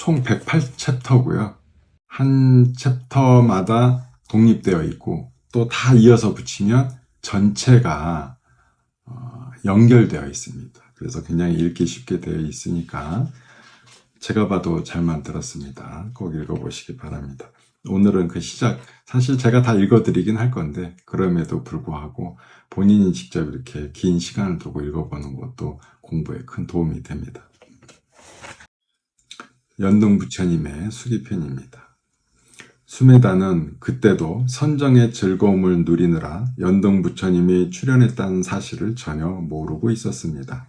총 108챕터고요. 한 챕터마다 독립되어 있고 또 다 이어서 붙이면 전체가 어, 연결되어 있습니다. 그래서 굉장히 읽기 쉽게 되어 있으니까 제가 봐도 잘 만들었습니다. 꼭 읽어보시기 바랍니다. 오늘은 그 시작, 사실 제가 다 읽어드리긴 할 건데, 그럼에도 불구하고 본인이 직접 이렇게 긴 시간을 두고 읽어보는 것도 공부에 큰 도움이 됩니다. 연동 부처님의 수기편입니다. 수메다는 그때도 선정의 즐거움을 누리느라 연동 부처님이 출연했다는 사실을 전혀 모르고 있었습니다.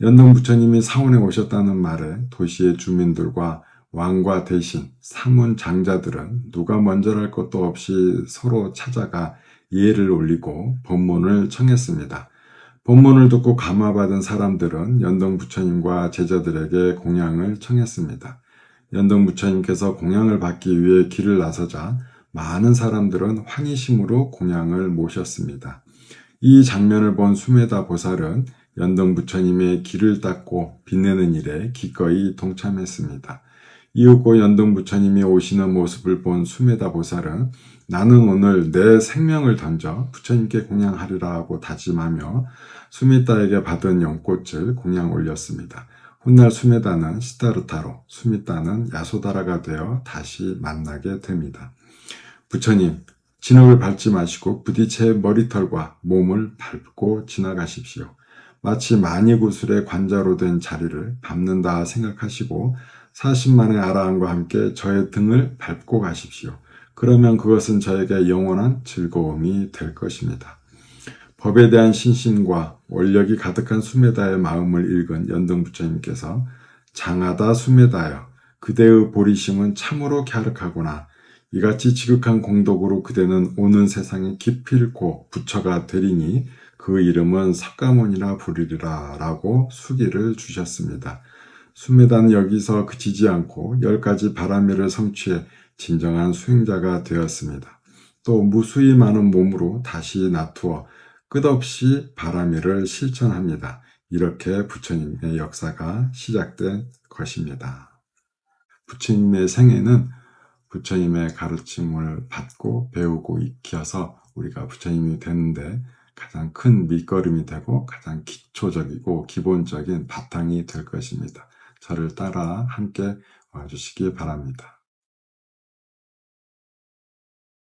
연동 부처님이 사원에 오셨다는 말에 도시의 주민들과 왕과 대신 사문 장자들은 누가 먼저랄 것도 없이 서로 찾아가 예를 올리고 법문을 청했습니다. 법문을 듣고 감화받은 사람들은 연동 부처님과 제자들에게 공양을 청했습니다. 연동 부처님께서 공양을 받기 위해 길을 나서자 많은 사람들은 환희심으로 공양을 모셨습니다. 이 장면을 본 수메다 보살은 연동 부처님의 길을 닦고 빛내는 일에 기꺼이 동참했습니다. 이윽고 연동 부처님이 오시는 모습을 본 수메다 보살은 나는 오늘 내 생명을 던져 부처님께 공양하리라 하고 다짐하며 수미따에게 받은 연꽃을 공양 올렸습니다. 훗날 수메다는 시타르타로, 수미따는 야소다라가 되어 다시 만나게 됩니다. 부처님, 진흙을 밟지 마시고 부디 제 머리털과 몸을 밟고 지나가십시오. 마치 만이구슬의 관자로 된 자리를 밟는다 생각하시고 40만의 아라한과 함께 저의 등을 밟고 가십시오. 그러면 그것은 저에게 영원한 즐거움이 될 것입니다. 법에 대한 신신과 원력이 가득한 수메다의 마음을 읽은 연등 부처님께서 장하다 수메다여 그대의 보리심은 참으로 갸륵하구나. 이같이 지극한 공덕으로 그대는 오는 세상에 기필코 부처가 되리니 그 이름은 석가모니라 부르리라 라고 수기를 주셨습니다. 수메다는 여기서 그치지 않고 열 가지 바라미를 성취해 진정한 수행자가 되었습니다. 또 무수히 많은 몸으로 다시 나투어 끝없이 바라미를 실천합니다. 이렇게 부처님의 역사가 시작된 것입니다. 부처님의 생애는 부처님의 가르침을 받고 배우고 익혀서 우리가 부처님이 되는데 가장 큰 밑거름이 되고 가장 기초적이고 기본적인 바탕이 될 것입니다. 저를 따라 함께 와주시기 바랍니다.